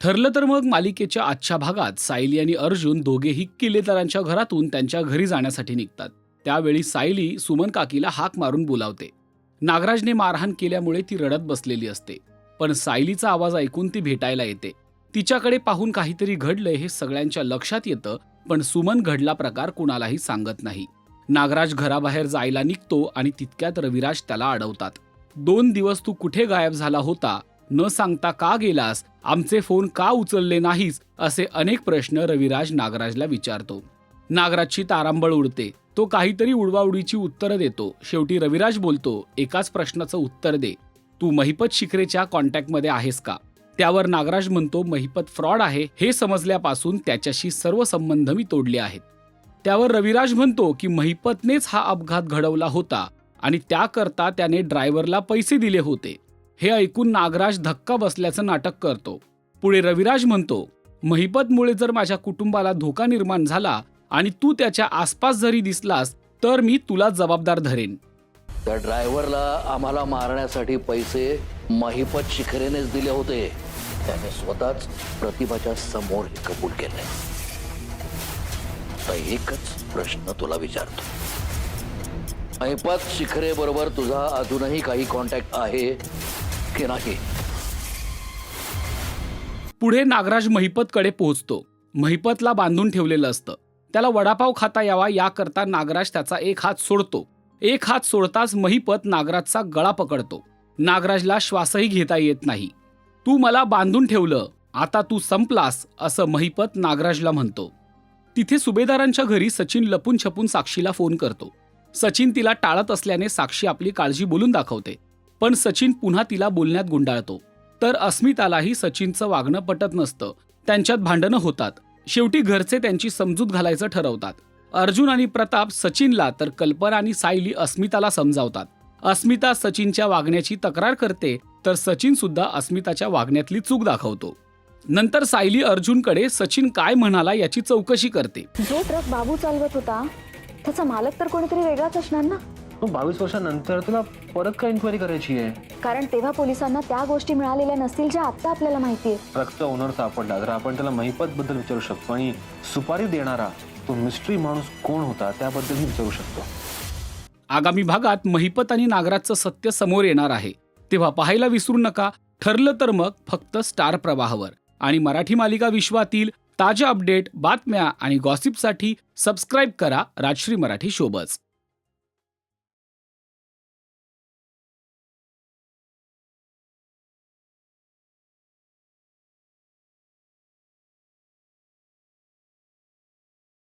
ठरलं तर मग मालिकेच्या आजच्या भागात सायली आणि अर्जुन दोघेही किल्लेदारांच्या घरातून त्यांच्या घरी जाण्यासाठी निघतात. त्यावेळी सायली सुमन काकीला हाक मारून बोलावते. नागराजने मारहाण केल्यामुळे ती रडत बसलेली असते. पण सायलीचा आवाज ऐकून ती भेटायला येते. तिच्याकडे पाहून काहीतरी घडलंय हे सगळ्यांच्या लक्षात येतं पण सुमन घडला प्रकार कुणालाही सांगत नाही. नागराज घराबाहेर जायला निघतो आणि तितक्यात रविराज त्याला अडवतात. दोन दिवस तू कुठे गायब झाला होता? न सांगता का गेलास? आमचे फोन का उचलले नाहीस? असे अनेक प्रश्न रविराज नागराजला विचारतो. नागराजची तारांबळ उडते. तो काहीतरी उडवाउडीची उत्तरं देतो. शेवटी रविराज बोलतो एकाच प्रश्नाचं उत्तर दे. तू महिपत शिखरेच्या कॉन्टॅक्टमध्ये आहेस का? त्यावर नागराज म्हणतो महिपत फ्रॉड आहे. हे समजल्यापासून त्याच्याशी सर्व संबंध मी तोडले आहेत. त्यावर रविराज म्हणतो की महिपतनेच हा अपघात घडवला होता आणि त्याकरता त्याने ड्रायव्हरला पैसे दिले होते. हे ऐकून नागराज धक्का बसल्याचं नाटक करतो. पुढे रविराज म्हणतो महिपतमुळे जर माझ्या कुटुंबाला धोका निर्माण झाला आणि तू त्याच्या आसपास जरी दिसलास तर मी तुला जबाबदार धरेन. त्या ड्रायव्हरला आम्हाला मारण्यासाठी पैसे महिपत शिखरेनेच दिले होते. त्याने स्वतःच प्रतिभाच्या समोर हे कबूल केले आता एकच प्रश्न तुला विचारतो. महिपत शिखरे बरोबर तुझा अजूनही काही कॉन्टॅक्ट आहे? की नाही. पुढे नागराज महिपतकडे पोहोचतो. महिपतला बांधून ठेवलेलं असतं. त्याला वडापाव खाता यावा याकरता नागराज त्याचा एक हात सोडतो. एक हात सोडताच महिपत नागराजचा गळा पकडतो. नागराजला श्वासही घेता येत नाही. तू मला बांधून ठेवलं आता तू संपलास असं महिपत नागराजला म्हणतो. तिथे सुभेदारांच्या घरी सचिन लपून छपून साक्षीला फोन करतो. सचिन तिला टाळत असल्याने साक्षी आपली काळजी बोलून दाखवते. पण सचिन पुन्हा तिला बोलण्यात गुंडाळतो. तर अस्मितालाही सचिनचं वागणं पटत नसतं. त्यांच्यात भांडणं होतात. शेवटी घरचे त्यांची समजूत घालायचं ठरवतात. अर्जुन आणि प्रताप सचिनला तर कल्पना आणि सायली अस्मिताला समजावतात. अस्मिता सचिनच्या वागण्याची तक्रार करते तर सचिन सुद्धा अस्मिताच्या वागण्यातली चूक दाखवतो. नंतर सायली अर्जुनकडे सचिन काय म्हणाला याची चौकशी करते. जो ट्रक बाबू चालवत होता त्याचा मालक तर कोणीतरी वेगळाच असणार ना? मग बावीस वर्षानंतर तुला परत काय इन्क्वायरी करायची आहे? कारण तेव्हा पोलिसांना त्या गोष्टी मिळालेल्या नसतील ज्या आता आपल्याला माहितीये ट्रकचा ओनर सापडला. तर आपण त्याला महिपत बद्दल विचारू शकतो आणि सुपारी देणारा तो मिस्ट्री माणूस कोण होता त्याबद्दलही विचारू शकतो. आगामी भागात महिपत आणि नागराजचं सत्य समोर येणार आहे. तेव्हा पाहायला विसरू नका. ठरलं तर मग फक्त स्टार प्रवाहावर. आणि मराठी मालिका विश्वातील ताज्या अपडेट बातम्या आणि गॉसिपसाठी सबस्क्राईब करा राजश्री मराठी शोबज.